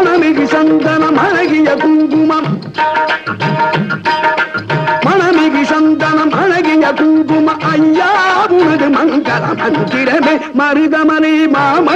மணமிகு சந்தனம் அழகிய குங்குமம். மணமிகு சந்தனம் அழகிய குங்குமம். ஐயா உனது மங்கள மந்திரமே மருதமனை மாம.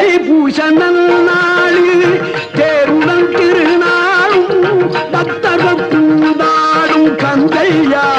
தில்லை பூஷணன் நாடு தேருடன் திருநாளும் பக்தர்கள் பூதாடும் கந்தையா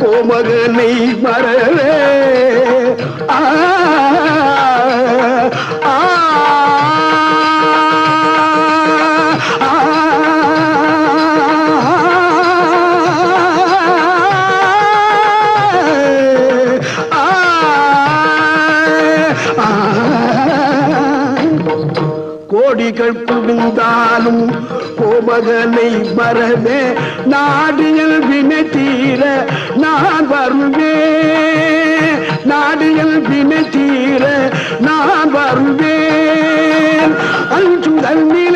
கோமகனை மறவே புகுந்தாலும் கோமகனை மறவே நாடியல் வினை தீர நான் வருவே நாடியல் வினை தீர நான் வருவேன் அஞ்சும் தன்னில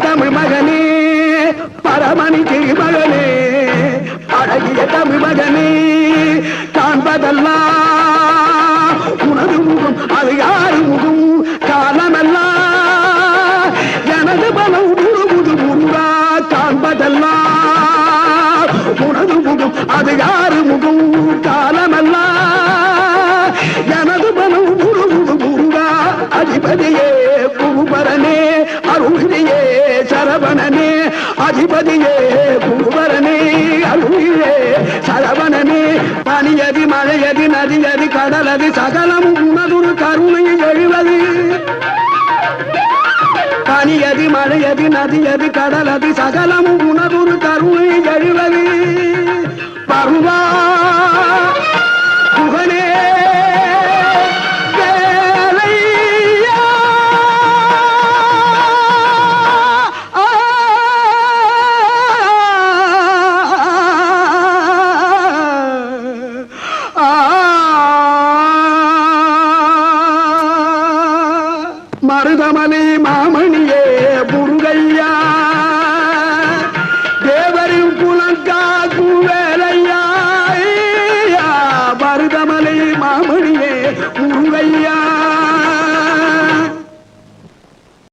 தமிழ் மகனே பரமணி திருமகனே அழகிய தமிழ் மகனே காண்பதெல்லாம் சரவணனே அதிபதியே பூவரனே அருவியே சரவணனே பனியதி மழையதி நதியதி கடலது சகலம் உன்னதொரு கருணை எழுவது. பனியதி மழையதி நதியது கடலது சகலம் உனதொரு கருணை எழுவது. பருவா மருதமணி மாம